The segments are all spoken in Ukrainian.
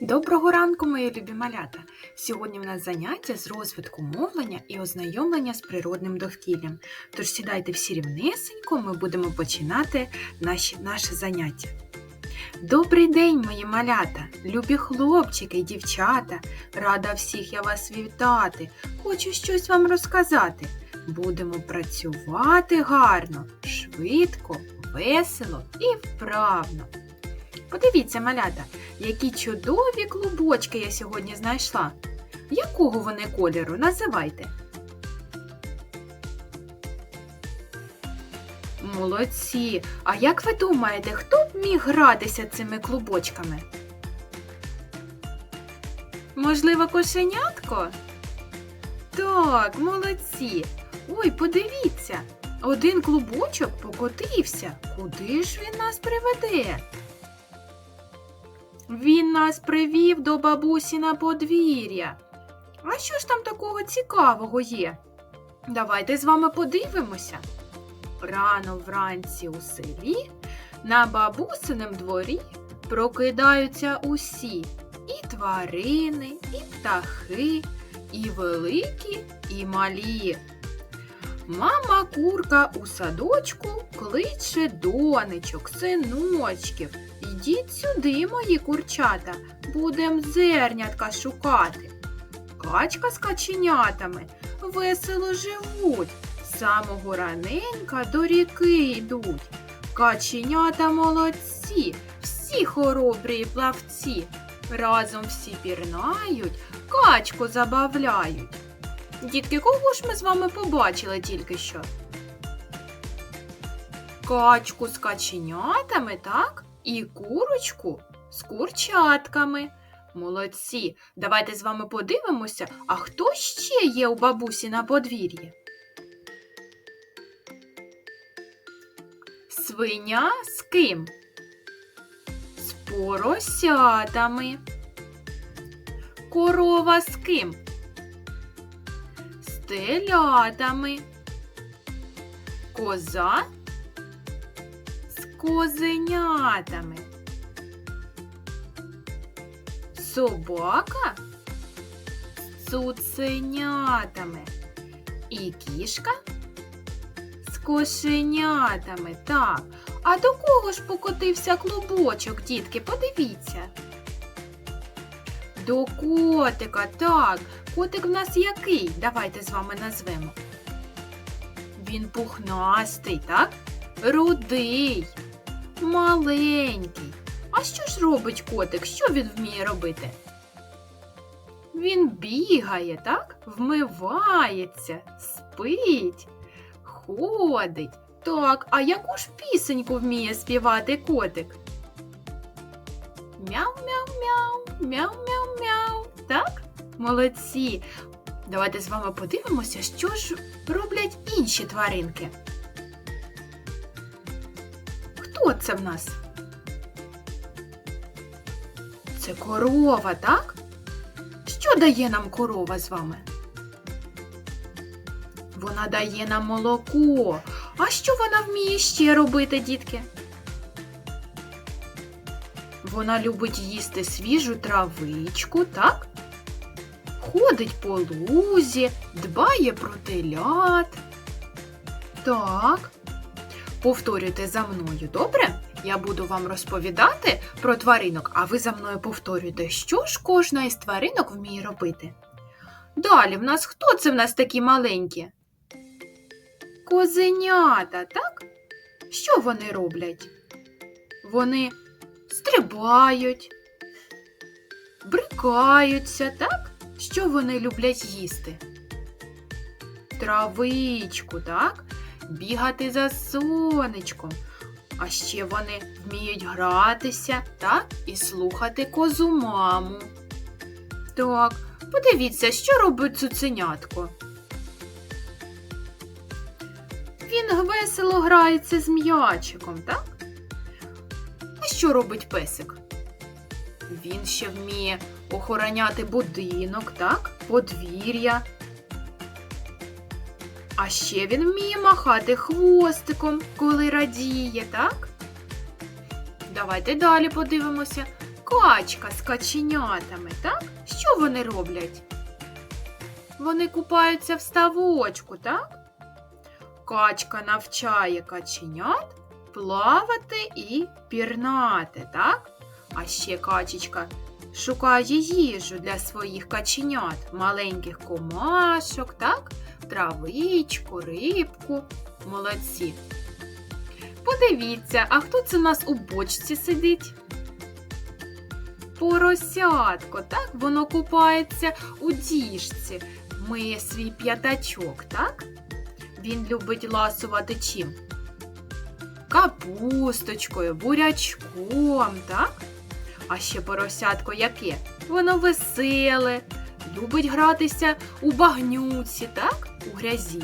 Доброго ранку, мої любі малята! Сьогодні в нас заняття з розвитку мовлення і ознайомлення з природним довкіллям. Тож сідайте всі рівнесенько, ми будемо починати наші, наше заняття. Добрий день, мої малята, любі хлопчики й дівчата. Рада всіх я вас вітати. Хочу щось вам розказати. Будемо працювати гарно, швидко, весело і вправно. Подивіться, малята, які чудові клубочки я сьогодні знайшла. Якого вони кольору? Називайте. Молодці! А як ви думаєте, хто б міг гратися цими клубочками? Можливо, кошенятко? Так, молодці. Ой, подивіться, один клубочок покотився. Куди ж він нас приведе? Він нас привів до бабусі на подвір'я. А що ж там такого цікавого є? Давайте з вами подивимося. Рано вранці у селі на бабусинем дворі прокидаються усі і тварини, і птахи, і великі, і малі. Мама курка у садочку кличе донечок, синочків. Ідіть сюди, мої курчата, будем зернятка шукати. Качка з каченятами весело живуть, з самого раненька до ріки йдуть. Каченята молодці, всі хоробрі плавці. Разом всі пірнають, качку забавляють. Дітки, кого ж ми з вами побачили тільки що? Качку з каченятами, так? І курочку з курчатками. Молодці. Давайте з вами подивимося, а хто ще є у бабусі на подвір'ї? Свиня з ким? З поросятами. Корова з ким? Телятами. Коза з козенятами. Собака з цуценятами. І кішка з кошенятами. Так. А до кого ж покотився клубочок, дітки? Подивіться. До котика, так. Котик в нас який? Давайте з вами назвемо. Він пухнастий, так? Рудий, маленький. А що ж робить котик? Що він вміє робити? Він бігає, так? Вмивається, спить, ходить. Так, а яку ж пісеньку вміє співати котик? Мяу-мяу-мяу, мяу-мяу-мяу. Так? Молодці. Давайте з вами подивимося, що ж роблять інші тваринки. Хто це в нас? Це корова, так? Що дає нам корова з вами? Вона дає нам молоко. А що вона вміє ще робити, дітки? Вона любить їсти свіжу травичку, так? Ходить по лузі, дбає про телят. Так. Повторюйте за мною, добре? Я буду вам розповідати про тваринок, а ви за мною повторюйте, що ж кожна із тваринок вміє робити. Далі в нас хто це в нас такі маленькі? Козенята, так? Що вони роблять? Вони стрибають, брикаються, так? Що вони люблять їсти? Травичку, так? Бігати за сонечком. А ще вони вміють гратися, так? І слухати козу маму. Так, подивіться, що робить цуценятко. Він весело грається з м'ячиком, так? Що робить песик? Він ще вміє охороняти будинок, так? Подвір'я. А ще він вміє махати хвостиком, коли радіє, так? Давайте далі подивимося. качка з каченятами, так? Що вони роблять? Вони купаються в ставочку, так? Качка навчає каченят плавати і пірнати, так? А ще качечка шукає їжу для своїх каченят, маленьких комашок, так? Травичку, рибку. Молодці. Подивіться, а хто це у нас у бочці сидить? Поросятко, так? Воно купається у діжці, миє свій п'ятачок, так? Він любить ласувати чим? Капусточкою, бурячком, так? А ще поросятко яке? Воно веселе, любить гратися у багнюці, так? У грязі.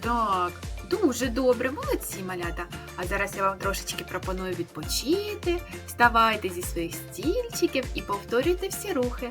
Так, дуже добре, молодці малята. А зараз я вам трошечки пропоную відпочити. Вставайте зі своїх стільчиків і повторюйте всі рухи.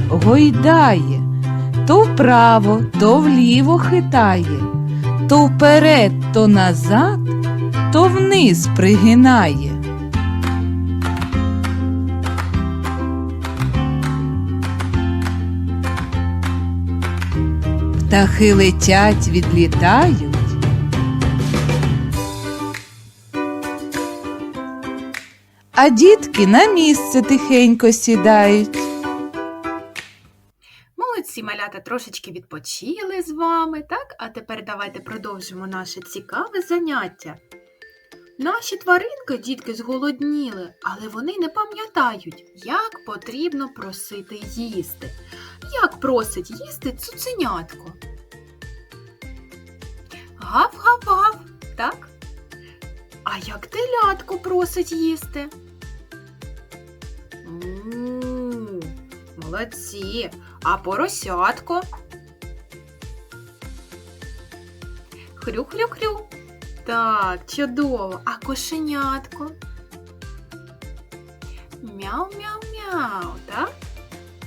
гойдає, то вправо, то вліво хитає, то вперед, то назад, то вниз пригинає. Птахи летять, відлітають. А дітки на місце тихенько сідають. Молодці малята трошечки відпочили з вами, так? А тепер давайте продовжимо наше цікаве заняття. Наші тваринки, дітки, зголодніли, але вони не пам'ятають, як потрібно просити їсти. Як просить їсти цуценятко? Гав-гав-гав, так? А як телятко просить їсти? Молодці. А поросятко? Хрю-хрю-хрю. Так, чудово. А кошенятко? Мяу-мяу-мяу, так?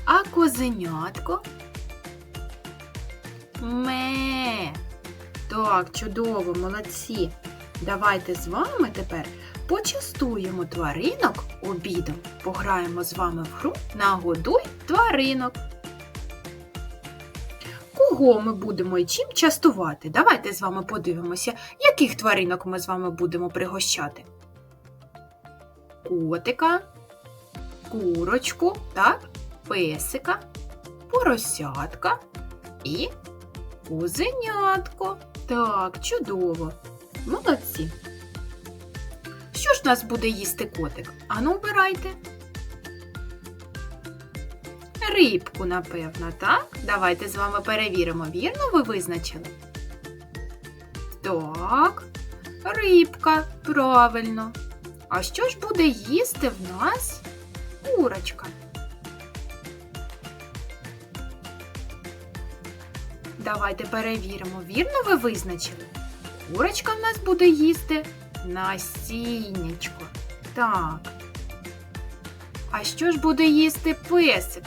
А козенятко? Ме. Так, чудово, молодці. Давайте з вами тепер почастуємо тваринок обідом. Пограємо з вами в гру Нагодуй тваринок. Кого ми будемо і чим частувати? Давайте з вами подивимося, яких тваринок ми з вами будемо пригощати. Котика, курочку, так, песика, поросятка і кузенятко. Так, чудово. Молодці. Ж нас буде їсти котик? Ану, обирайте. Рибку, напевно, так? Давайте з вами перевіримо, вірно ви визначили? Так, рибка, правильно. А що ж буде їсти в нас курочка? Давайте перевіримо, вірно ви визначили? Курочка в нас буде їсти насіннячко. Так. А що ж буде їсти песик?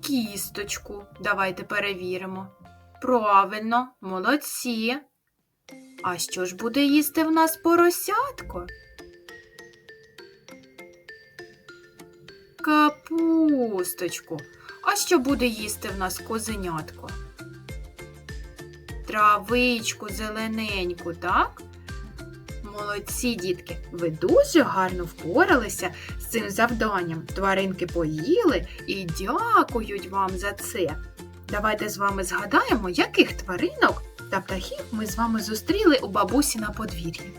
Кісточку. Давайте перевіримо. Правильно, молодці. А що ж буде їсти в нас поросятко? Капусточку. А що буде їсти в нас козенятко? Травичку зелененьку, так? Молодці, дітки, ви дуже гарно впоралися з цим завданням. Тваринки поїли і дякують вам за це. Давайте з вами згадаємо, яких тваринок та птахів ми з вами зустріли у бабусі на подвір'ї.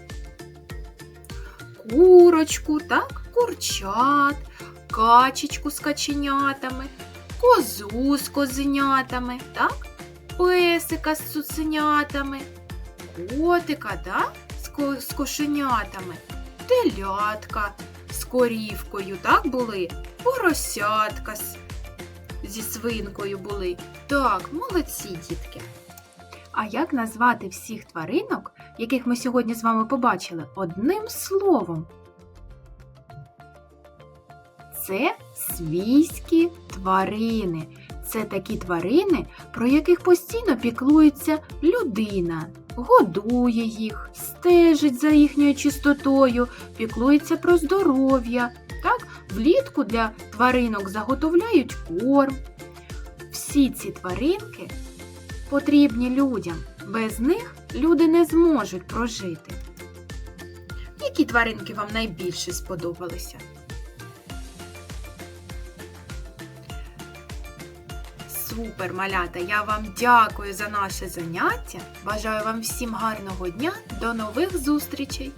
Курочку, так, курчат, качечку з каченятами, козу з козенятами, так? Песика з цуценятами, котика, так? З, ко- з кошенятами, телятка з корівкою, так були? Поросятка з, зі свинкою були. Так, молодці, дітки. А як назвати всіх тваринок, яких ми сьогодні з вами побачили, одним словом? Це свійські тварини. Це такі тварини, про яких постійно піклується людина, годує їх, стежить за їхньою чистотою, піклується про здоров'я. Так, влітку для тваринок заготовляють корм. Всі ці тваринки потрібні людям. Без них люди не зможуть прожити. Які тваринки вам найбільше сподобалися? Супер, малята! Я вам дякую за наше заняття. Бажаю вам всім гарного дня. До нових зустрічей!